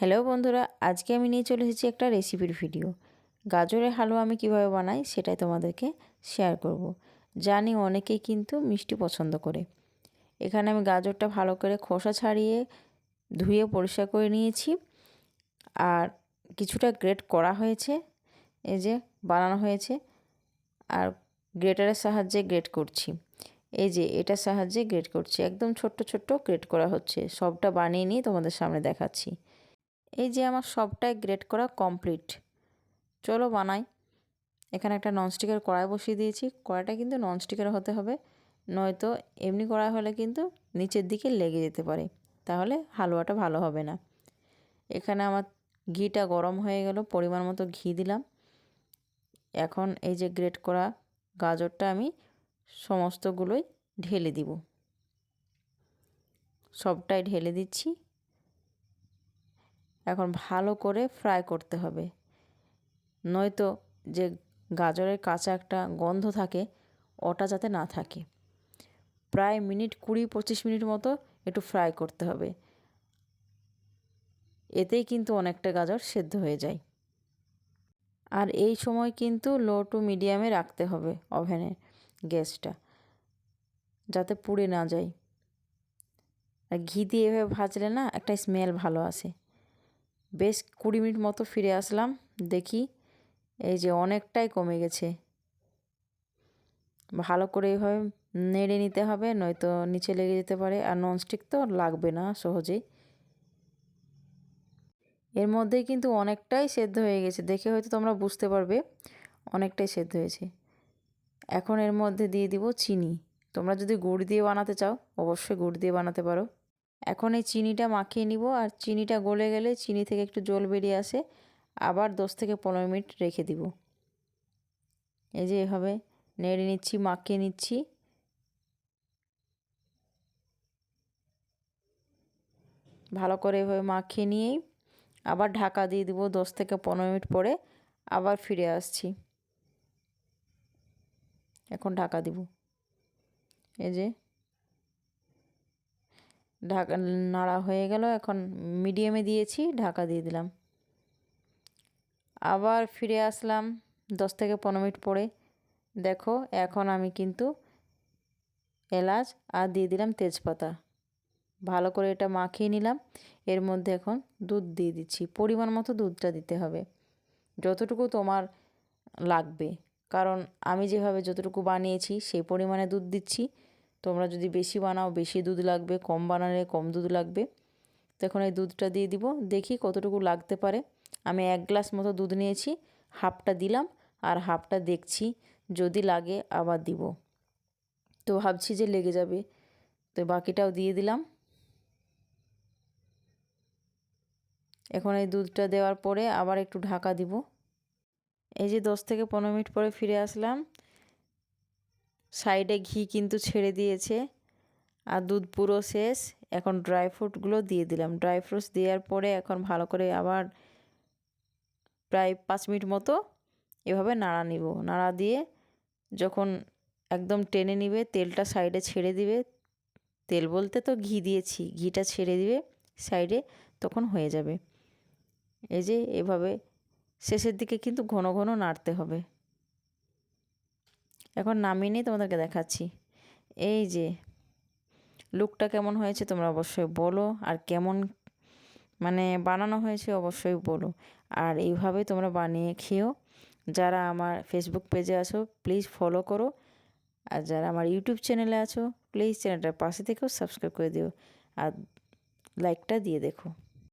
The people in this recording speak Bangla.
হ্যালো বন্ধুরা, আজকে আমি নিয়ে চলে এসেছি একটা রেসিপির ভিডিও। গাজরের হালুয়া আমি কীভাবে বানাই সেটাই তোমাদেরকে শেয়ার করব। জানি অনেকেই কিন্তু মিষ্টি পছন্দ করে। এখানে আমি গাজরটা ভালো করে খোসা ছাড়িয়ে ধুয়ে পরিষ্কার করে নিয়েছি। আর কিছুটা গ্রেট করা হয়েছে, এই যে বানানো হয়েছে। আর গ্রেটারের সাহায্যে গ্রেট করছি। এই যে এটার সাহায্যে গ্রেট করছি, একদম ছোট্ট ছোট্ট গ্রেট করা হচ্ছে। সবটা বানিয়ে নিয়ে তোমাদের সামনে দেখাচ্ছি। এই যে আমার সবটাই গ্রেট করা কমপ্লিট চলো বানাই। এখানে একটা ননস্টিকের কড়াই বসিয়ে দিয়েছি। কড়াইটা কিন্তু ননস্টিকের হতে হবে। নয়তো এমনি কড়াই হলে কিন্তু নিচের দিকে লেগে যেতে পারে। তাহলে হালুয়াটা ভালো হবে না। এখানে আমার ঘিটা গরম হয়ে গেল, পরিমাণ মতো ঘি দিলাম। এখন এই যে গ্রেট করা গাজরটা আমি সমস্তগুলোই ঢেলে দিব। সবটাই ঢেলে দিচ্ছি। এখন ভালো করে ফ্রাই করতে হবে। নয়তো যে গাজরের কাঁচা একটা গন্ধ থাকে, ওটা যাতে না থাকে। প্রায় মিনিট কুড়ি পঁচিশ মিনিট মতো একটু ফ্রাই করতে হবে। এতেই কিন্তু অনেকটা গাজর সেদ্ধ হয়ে যায়। আর এই সময় কিন্তু লো টু মিডিয়ামে রাখতে হবে ওভেনের গ্যাসটা, যাতে পুড়ে না যায়। আর ঘি দিয়ে এভাবে ভাজলে না একটা স্মেল ভালো আসে। বেশ কুড়ি মিনিট মতো ফিরে আসলাম, দেখি এই যে অনেকটাই কমে গেছে। ভালো করে এইভাবে নেড়ে নিতে হবে, নয়তো নিচে লেগে যেতে পারে। আর ননস্টিক তো লাগবে না সহজেই। এর মধ্যেই কিন্তু অনেকটাই সেদ্ধ হয়ে গেছে। দেখে হয়তো তোমরা বুঝতে পারবে অনেকটাই সেদ্ধ হয়েছে। এখন এর মধ্যে দিয়ে দিব চিনি। তোমরা যদি গুড় দিয়ে বানাতে চাও, অবশ্যই গুড় দিয়ে বানাতে পারো। এখন এই চিনিটা মাখিয়ে নিব আর চিনিটা গলে গেলে চিনি থেকে একটু জল বেরিয়ে আসে। আবার দশ থেকে পনেরো মিনিট রেখে দিব। এই যে এভাবে নেড়ে নিচ্ছি, মাখিয়ে নিচ্ছি। ভালো করে এভাবে মাখিয়ে নিয়েই আবার ঢাকা দিয়ে দিব দশ থেকে পনেরো মিনিট পরে। আবার ফিরে আসছি। এখন ঢাকা দিব। এই যে ঢাকা নাড়া হয়ে গেল, এখন মিডিয়ামে দিয়েছি, ঢাকা দিয়ে দিলাম। আবার ফিরে আসলাম দশ থেকে পনেরো মিনিট পরে। দেখো, এখন আমি কিন্তু এলাচ আর দিয়ে দিলাম তেজপাতা। ভালো করে এটা মাখিয়ে নিলাম। এর মধ্যে এখন দুধ দিয়ে দিচ্ছি। পরিমাণ মতো দুধটা দিতে হবে, যতটুকু তোমার লাগবে। কারণ আমি যেভাবে যতটুকু বানিয়েছি, সেই পরিমাণে দুধ দিচ্ছি। তোমরা যদি বেশি বানাও, বেশি দুধ লাগবে, কম বানালে কম দুধ লাগবে। তো এখন এই দুধটা দিয়ে দিব, দেখি কতটুকু লাগতে পারে। আমি এক গ্লাস মতো দুধ নিয়েছি, হাফটা দিলাম আর হাফটা দেখছি, যদি লাগে আবার দিব। তো ভাবছি যে লেগে যাবে। তো বাকিটাও দিয়ে দিলাম। এখন এই দুধটা দেওয়ার পরে আবার একটু ঢাকা দিব। এই যে দশ থেকে পনেরো মিনিট পরে ফিরে আসলাম। সাইডে ঘি কিন্তু ছেড়ে দিয়েছে। আর দুধ পুরো শেষ। এখন ড্রাই ফ্রুটগুলো দিয়ে দিলাম। ড্রাই ফ্রুটস দেওয়ার পরে এখন ভালো করে আবার প্রায় পাঁচ মিনিট মতো এভাবে নাড়া নিব। নাড়া দিয়ে যখন একদম টেনে নিবে, তেলটা সাইডে ছেড়ে দিবে। তেল বলতে তো ঘি দিয়েছি। ঘিটা ছেড়ে দিবে সাইডে, তখন হয়ে যাবে। এই যে এভাবে শেষের দিকে কিন্তু ঘন ঘন নাড়তে হবে। এখন নামিয়ে নিয়ে তোমাদেরকে দেখাচ্ছি। এই যে লুকটা কেমন হয়েছে তোমরা অবশ্যই বলো, আর কেমন মানে বানানো হয়েছে অবশ্যই বলো। আর এইভাবে তোমরা বানিয়ে খেও। যারা আমার ফেসবুক পেজে আছো প্লিজ ফলো করো। আর যারা আমার ইউটিউব চ্যানেলে আছো প্লিজ চ্যানেলটার পাশে থেকেও সাবস্ক্রাইব করে দিও। আর লাইকটা দিয়ে দেখো।